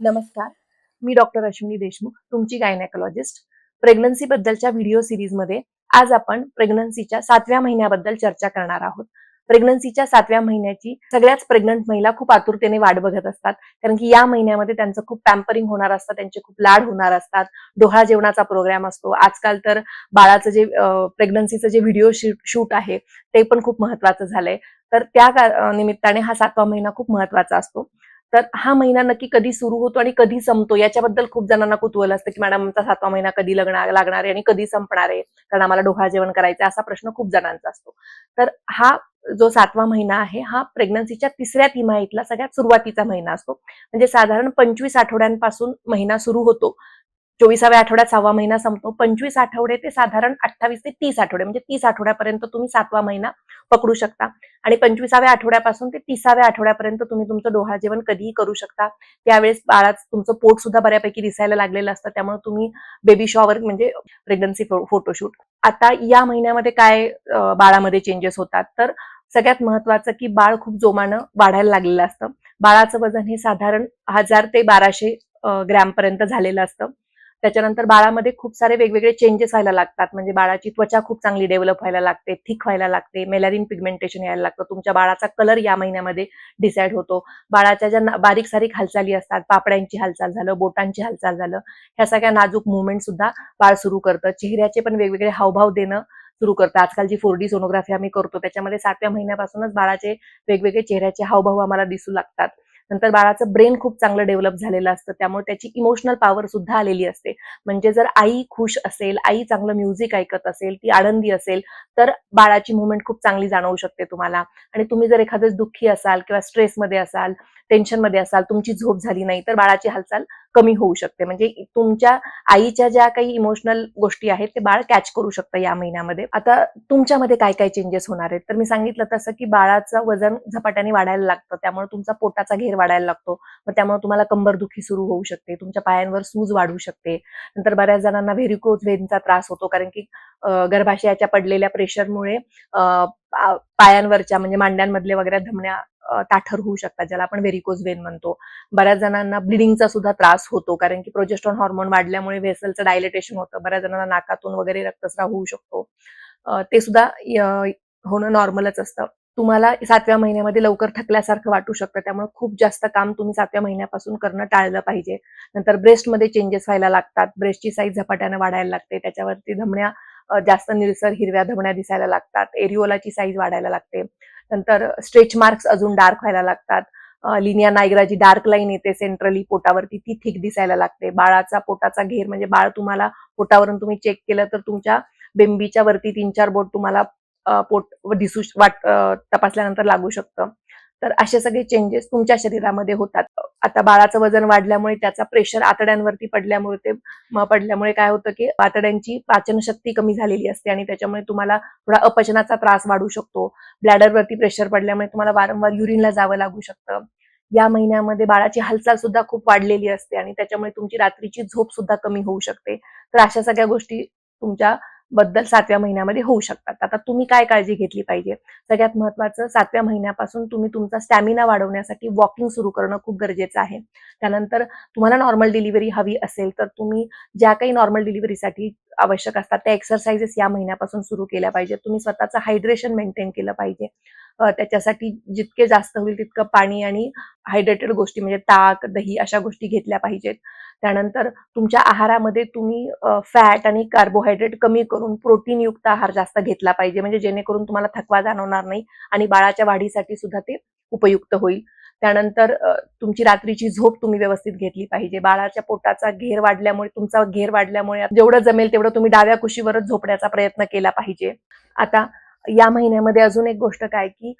नमस्कार. मी डॉक्टर अश्विनी देशमुख तुमची gynaecologist pregnancy बद्दलच्या व्हिडिओ सिरीजमध्ये आज आपण प्रेग्नन्सीच्या सातव्या महिन्याबद्दल चर्चा करणार आहोत. प्रेग्नन्सीच्या सातव्या महिन्याची सगळ्याच प्रेग्नंट महिला खूप आतुरतेने वाट बघत असतात. कारण की या महिन्यामध्ये त्यांचं खूप पॅम्परिंग होणार असतं त्यांचे खूप लाड होणार असतात. डोहाळ जेवणाचा प्रोग्राम असतो. आजकाल तर बाळाचं जे प्रेग्नन्सीचं जे व्हिडिओ शूट आहे ते पण खूप महत्वाचं झालंय. तर त्या निमित्ताने हा सातवा महिना खूप महत्त्वाचा असतो. तर हा महिना नक्की कधी सुरू होतो आणि कधी संपतो? याच्याबद्दल खूप जणांना कुतूहल असतं की मॅडम आमचा सातवा महिना कधी लग्न लागणार आहे आणि कधी संपणार आहे? कारण आम्हाला डोहाळ जेवण करायचं आहे, असा प्रश्न खूप जणांचा असतो. तर हा जो सातवा महिना आहे हा प्रेग्नन्सीच्या तिसऱ्या तिमाहीतला सगळ्यात सुरुवातीचा महिना असतो. म्हणजे साधारण पंचवीस आठवड्यांपासून महिना सुरू होतो. चोवीसाव्या आठवड्यात सहावा महिना संपतो. पंचवीस आठवडे ते साधारण अठ्ठावीस ते तीस आठवडे म्हणजे तीस आठवड्यापर्यंत तुम्ही सातवा महिना पकडू शकता. आणि पंचवीसाव्या आठवड्यापासून ते तिसाव्या आठवड्यापर्यंत तुम्ही तुमचं डोहाळ जेवण कधीही करू शकता. त्यावेळेस बाळाच तुमचं पोट सुद्धा बऱ्यापैकी दिसायला लागलेलं असतं. त्यामुळे तुम्ही बेबी शॉवर म्हणजे प्रेग्नन्सी फोटोशूट आता या महिन्यामध्ये काय बाळामध्ये चेंजेस होतात? तर सगळ्यात महत्वाचं की बाळ खूप जोमानं वाढायला लागलेलं असतं. बाळाचं वजन हे साधारण हजार ते बाराशे ग्रॅम पर्यंत झालेलं असतं. त्याच्यानंतर बाळामध्ये खूप सारे वेगवेगळे चेंजेस व्हायला लागतात. म्हणजे बाळाची त्वचा खूप चांगली डेव्हलप व्हायला लागते थिक व्हायला लागते मेलॅरिन पिगमेंटेशन यायला लागतं. तुमच्या बाळाचा कलर या महिन्यामध्ये डिसाईड होतो. बाळाच्या ज्या बारीक सारीक हालचाली असतात पापड्यांची हालचाल झालं बोटांची हालचाल झालं ह्या सगळ्या नाजूक मुवमेंट सुद्धा बाळ सुरू करतं. चेहऱ्याचे पण वेगवेगळे हावभाव देणं सुरू करतं. आजकाल जी फोर डी सोनोग्राफी आम्ही करतो त्याच्यामध्ये सातव्या महिन्यापासूनच बाळाचे वेगवेगळे चेहऱ्याचे हावभाव आम्हाला दिसू लागतात. नंतर बाळाचं ब्रेन खूप चांगलं डेव्हलप झालेलं असतं त्यामुळे त्याची इमोशनल पॉवर सुद्धा आलेली असते. म्हणजे जर आई खुश असेल आई चांगलं म्युझिक ऐकत असेल ती आनंदी असेल तर बाळाची मुवमेंट खूप चांगली जाणवू शकते तुम्हाला. आणि तुम्ही जर एखादं दुःखी असाल किंवा स्ट्रेसमध्ये असाल टेन्शनमध्ये असाल तुमची झोप झाली नाही तर बाळाची हालचाल कमी होऊ शकते. म्हणजे तुमच्या आईच्या ज्या काही इमोशनल गोष्टी आहेत ते बाळ कॅच करू शकतं या महिन्यामध्ये. आता तुमच्यामध्ये काय काय चेंजेस होणार आहेत? तर मी सांगितलं तसं की बाळाचं वजन झपाट्याने वाढायला लागतं. त्यामुळे तुमचा पोटाचा घेर वाढायला लागतो. मग त्यामुळे तुम्हाला कंबरदुखी सुरू होऊ शकते. तुमच्या पायांवर सूज वाढू शकते. नंतर बऱ्याच जणांना व्हेरिकोज व्हेनचा त्रास होतो. कारण की गर्भाशयाच्या पडलेल्या प्रेशरमुळे पायांवरच्या म्हणजे मांड्यांमधले वगैरे धमण्या ताठर होऊ शकतात ज्याला आपण व्हेरिकोज वेन म्हणतो. बऱ्याच जणांना ब्लिडिंगचा सुद्धा त्रास होतो कारण की प्रोजेस्ट्रॉन हॉर्मोन वाढल्यामुळे व्हेसलचं डायलेटेशन होतं. बऱ्याच जणांना नाकातून वगैरे रक्तस्राव होऊ शकतो. ते सुद्धा होणं नॉर्मलच असतं. तुम्हाला सातव्या महिन्यामध्ये लवकर थकल्यासारखं वाटू शकतं. त्यामुळे खूप जास्त काम तुम्ही सातव्या महिन्यापासून करणं टाळलं पाहिजे. नंतर ब्रेस्टमध्ये चेंजेस व्हायला लागतात. ब्रेस्टची साईज झपाट्यानं वाढायला लागते. त्याच्यावरती धमण्या जास्त निळसर हिरव्या धमण्या दिसायला लागतात. एरिओलाची साईज वाढायला लागते. नंतर स्ट्रेच मार्क्स अजून डार्क व्हायला लागतात. लिनिया नायग्रा जी डार्क लाईन येते सेंट्रली पोटावरती. ती थिक दिसायला लागते. बाळाचा पोटाचा घेर म्हणजे बाळ तुम्हाला पोटावरून तुम्ही चेक केलं तर तुमच्या बेंबीच्या वरती तीन चार बोट तुम्हाला पोट दिसू वाट तपासल्यानंतर लागू शकतं. तर असे सगळे चेंजेस तुमच्या शरीरामध्ये होतात. आता बाळाचं वजन वाढल्यामुळे त्याचा प्रेशर आतड्यांवरती पडल्यामुळे ते पडल्यामुळे काय होतं की आतड्यांची पाचनशक्ती कमी झालेली असते आणि त्याच्यामुळे तुम्हाला थोडा अपचनाचा त्रास वाढू शकतो. ब्लॅडरवरती प्रेशर पडल्यामुळे तुम्हाला वारंवार युरिनला जावं लागू शकतं. या महिन्यामध्ये बाळाची हालचाल सुद्धा खूप वाढलेली असते आणि त्याच्यामुळे तुमची रात्रीची झोप सुद्धा कमी होऊ शकते. तर अशा सगळ्या गोष्टी तुमच्या बद्दल सातव्या महिन्यामध्ये होऊ शकतात. आता तुम्ही काय काळजी घेतली पाहिजे? सगळ्यात महत्वाचं सातव्या महिन्यापासून तुम्ही तुमचा स्टॅमिना वाढवण्यासाठी वॉकिंग सुरू करणं खूप गरजेचं आहे. त्यानंतर तुम्हाला नॉर्मल डिलिव्हरी हवी असेल तर तुम्ही ज्या काही नॉर्मल डिलिव्हरीसाठी आवश्यक असतात त्या एक्सरसाइजेस या महिन्यापासून सुरू केल्या पाहिजेत. तुम्ही स्वतःचं हायड्रेशन मेंटेन केलं पाहिजे. त्याच्यासाठी जितके जास्त होईल तितकं पाणी आणि हायड्रेटेड गोष्टी म्हणजे ताक दही अशा गोष्टी घेतल्या पाहिजेत. त्यानंतर तुमच्या आहारामध्ये तुम्ही फॅट आणि कार्बोहायड्रेट कमी करून प्रोटीनयुक्त आहार जास्त घेतला पाहिजे. म्हणजे जेणेकरून तुम्हाला थकवा जाणवणार नाही आणि बाळाच्या वाढीसाठी सुद्धा ते उपयुक्त होईल. त्यानंतर तुमची रात्रीची झोप तुम्ही व्यवस्थित घेतली पाहिजे. बाळाच्या पोटाचा घेर वाढल्यामुळे तुमचा घेर वाढल्यामुळे जेवढं जमेल तेवढं तुम्ही डाव्या कुशीवरच झोपण्याचा प्रयत्न केला पाहिजे. आता या महिन्यामध्ये अजून एक गोष्ट काय की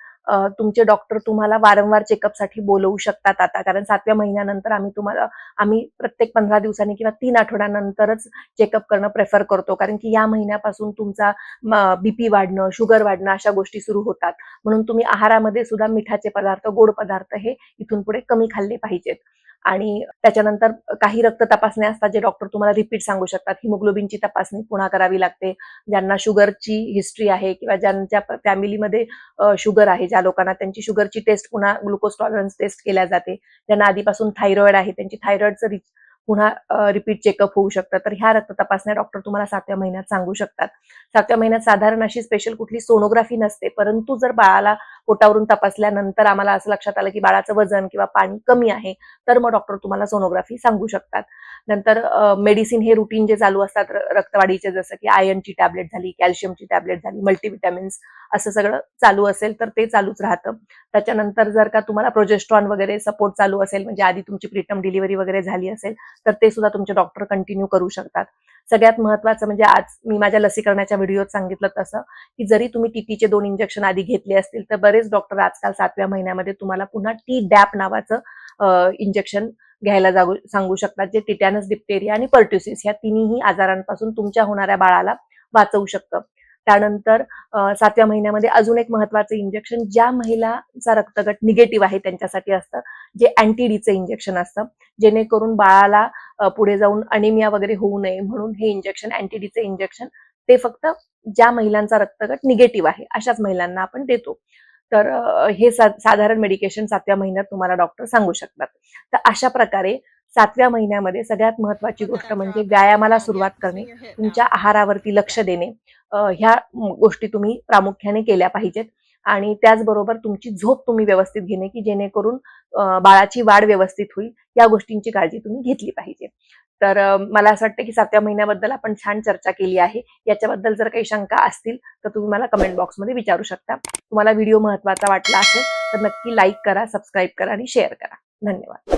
तुमचे डॉक्टर तुम्हाला वारंवार चेकअपसाठी बोलवू शकतात आता. कारण सातव्या महिन्यानंतर आम्ही तुम्हाला आम्ही प्रत्येक पंधरा दिवसांनी किंवा तीन आठवड्यानंतरच चेकअप करणं प्रेफर करतो. कारण की या महिन्यापासून तुमचा बीपी वाढणं शुगर वाढणं अशा गोष्टी सुरू होतात. म्हणून तुम्ही आहारामध्ये सुद्धा मिठाचे पदार्थ गोड पदार्थ हे इथून पुढे कमी खाल्ले पाहिजेत. आणि त्याच्यानंतर काही रक्त तपासण्या असतात जे डॉक्टर तुम्हाला रिपीट सांगू शकतात. हिमोग्लोबिनची तपासणी पुन्हा करावी लागते. ज्यांना शुगरची हिस्ट्री आहे किंवा ज्यांच्या फॅमिलीमध्ये शुगर आहे ज्या लोकांना त्यांची शुगरची टेस्ट पुन्हा ग्लुकोज टॉलरन्स टेस्ट केल्या जाते. ज्यांना आधीपासून थायरॉइड आहे त्यांची थायरॉइडचं पुन्हा रिपीट चेकअप होऊ शकतं तर ह्या रक्त तपासण्या डॉक्टर तुम्हाला सातव्या महिन्यात सांगू शकतात. सातव्या महिन्यात साधारण अशी स्पेशल कुठली सोनोग्राफी नसते. परंतु जर बाळाला पोटावरून तपासल्यानंतर आम्हाला असं लक्षात आलं की बाळाचं वजन किंवा पाणी कमी आहे तर मग डॉक्टर तुम्हाला सोनोग्राफी सांगू शकतात. नंतर मेडिसिन हे रुटीन जे चालू असतात रक्तवाढीचे जसं की आयर्नची टॅबलेट झाली कॅल्शियमची टॅबलेट झाली मल्टीविटॅमिन्स असं सगळं चालू असेल तर ते चालूच राहतं. त्याच्यानंतर जर का तुम्हाला प्रोजेस्ट्रॉन वगैरे सपोर्ट चालू असेल म्हणजे आधी तुमची प्रीटम डिलिव्हरी वगैरे झाली असेल तर ते सुद्धा तुमचे डॉक्टर कंटिन्यू करू शकतात. सगळ्यात महत्वाचं म्हणजे आज मी माझ्या लसीकरणाच्या व्हिडिओत सांगितलं तसं की जरी तुम्ही टीटीचे दोन इंजेक्शन आधी घेतले असतील तर बरेच डॉक्टर आजकाल सातव्या महिन्यामध्ये तुम्हाला पुन्हा टी डॅप नावाचं इंजेक्शन घ्यायला जागू सांगू शकतात जे टिटॅनस डिप्टेरिया आणि पर्ट्युसिस या तिन्ही आजारांपासून तुमच्या होणाऱ्या बाळाला वाचवू शकतं. त्यानंतर सातव्या महिन्यामध्ये अजून एक महत्वाचं इंजेक्शन ज्या महिलाचा रक्तगट निगेटिव्ह आहे त्यांच्यासाठी असतं जे अँटीडीचं इंजेक्शन असतं. जेणेकरून बाळाला पुढे जाऊन अनिमिया वगैरे होऊ नये म्हणून हे इंजेक्शन अँटीडीचे इंजेक्शन ते फक्त ज्या महिलांचा रक्तगट निगेटिव्ह आहे अशाच महिलांना आपण देतो. तर हे सा- साधारण मेडिकेशन सातव्या महिन्यात तुम्हाला डॉक्टर सांगू शकतात. तर अशा प्रकारे सातव्या महिन्यामध्ये सगळ्यात महत्वाची गोष्ट म्हणजे व्यायामाला सुरुवात करणे तुमच्या आहारावरती लक्ष देणे ह्या गोष्टी तुम्ही प्रामुख्याने केल्या पाहिजेत. आणि त्याचबरोबर तुमची झोप तुम्ही व्यवस्थित घेणे की जेणेकरून बाळाची वाढ व्यवस्थित होईल या गोष्टींची काळजी तुम्ही घेतली पाहिजे. तर मला असं वाटतं की सातव्या महिन्याबद्दल आपण छान चर्चा केली आहे. याच्याबद्दल जर काही शंका असतील तर तुम्ही मला कमेंट बॉक्समध्ये विचारू शकता. तुम्हाला व्हिडिओ महत्त्वाचा वाटला असेल तर नक्की लाईक करा सबस्क्राईब करा आणि शेअर करा. धन्यवाद.